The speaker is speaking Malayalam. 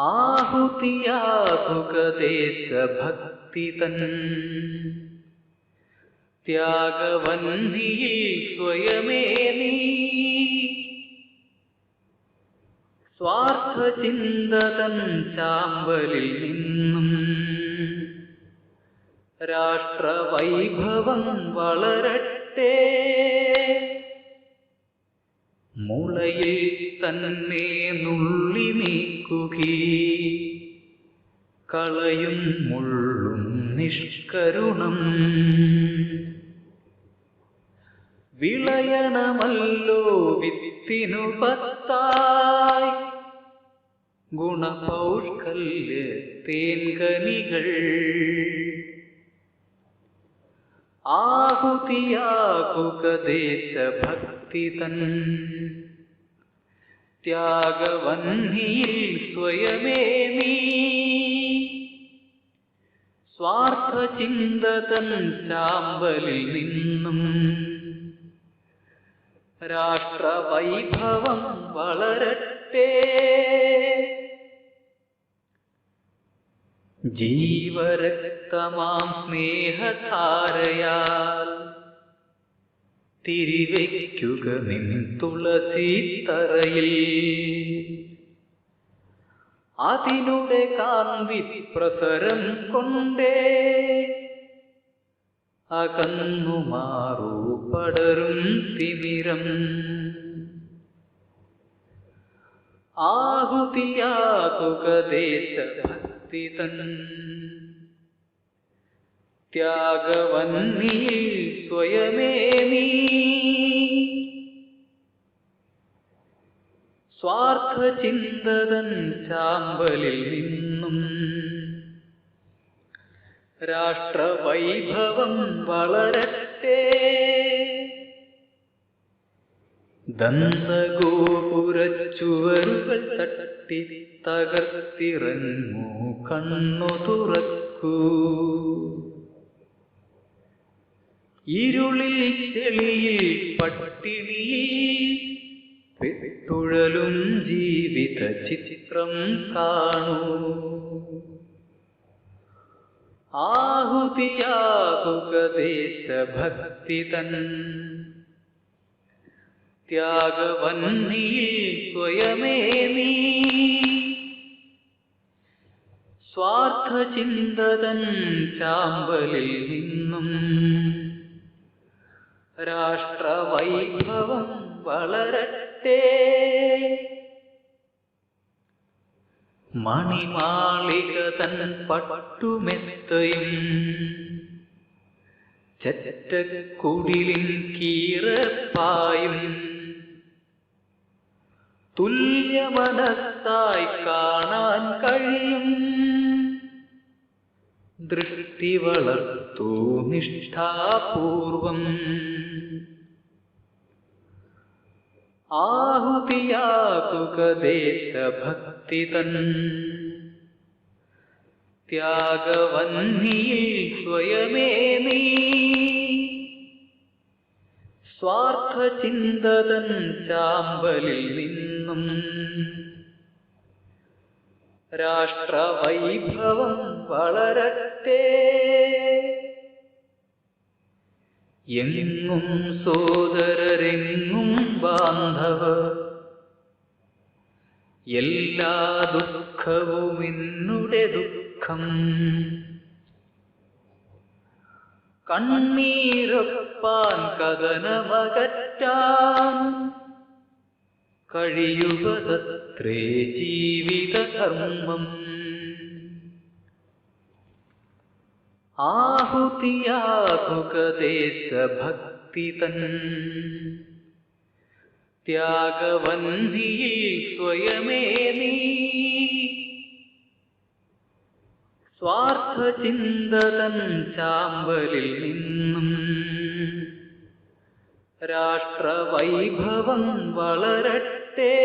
ആഹുതിയാകുകദേശഭക്തി തൻ ത്യാഗവന്ധിയെ സ്വയമേ നീ. സ്വാർത്ഥചിന്തതൻ ചാമ്പലിൽ നിന്നും രാഷ്ട്രവൈഭവം വളരട്ടെ. മുളയിൽ തന്നെ നുള്ളി നീക്കുകീ. കളയും മുള്ളും നിഷ്കരുണം. വിളയണമല്ലോ വിത്തിനു പത്തായി. ഗുണപൗഷ്കല്യ തേൻകനികൾ. ആഹുതിയാകുക ദേശഭക്തി തൻ ത്യാഗവന്ഹിയിൽ സ്വയമേ നീ. സ്വാർത്ഥചിന്തതൻ ചാമ്പലിൽ നിന്നും രാഷ്ട്രവൈഭവം വളരട്ടെ. ജീവരക്തമാം സ്നേഹധാരയാൽ തിരിവയ്ക്കുക നിൻ തുളസി തറയിൽ. അതിനുടെ കാന്തി പ്രസരം കൊണ്ടേ അകന്നു മാറൂ പടരും തിമിരം. ആഹുതിയാകുക ദേശഭക്തി തൻ ത്യാഗവന്നിയിൽ സ്വയമേ നീ സ്വാർത്ഥചിന്തതൻ ചാമ്പലിൽ നിന്നും രാഷ്ട്രവൈഭവം വളരട്ടെ. ദന്തഗോപുരച്ചുവരുകൾ തട്ടി തകർത്തിറങ്ങൂ കണ്ണു തുറക്കൂ. ഇരുളിൽ ചെളിയിൽ പട്ടിണിയിൽ പെട്ടുഴലും ജീവിത ചിത്രം കാണൂ. ആഹുതിയാകുക ദേശഭക്തി തൻ. ത്യാഗവന്നിയിൽ സ്വയമേ നീ സ്വാർത്ഥചിന്തതൻ ചാമ്പലിൽ നിന്നും രാഷ്ട്രവൈഭവം വളരട്ടെ. മണിമാളിക തൻ പട്ടുമെത്തയും ചെറ്റക്കുടിലിൻ കീറപ്പായും തുല്യമനത്തായി കാണാൻ കഴിയും. ദൃഷ്ടി വളർത്തു നിഷ്ഠാപൂർവം. ആഹുതിയാകുക ദേശഭക്തി തൻ ത്യാഗവന്നിയിൽ സ്വയമേ നീ. സ്വാർത്ഥചിന്തതൻ ചാമ്പലിൽ നിന്നും. രാഷ്ട്രവൈഭവം വളരട്ടെ. എങ്ങും സോദരരെങ്ങും ബാന്ധവ എല്ലാ ദുഃഖവും എന്നുടെ ദുഃഖം. കണ്ണീരൊപ്പാൻ കഥനമകറ്റാൻ കഴിയുവതത്രേ ജീവിതധർമ്മം. ആഹുതിയാകുക ദേശഭക്തി തൻ ത്യാഗവന്ധിയിൽ സ്വയമേ നീ. സ്വാർത്ഥചിന്തതൻ ചാമ്പലിൽ നിന്നും രാഷ്ട്രവൈഭവം വളരട്ടെ.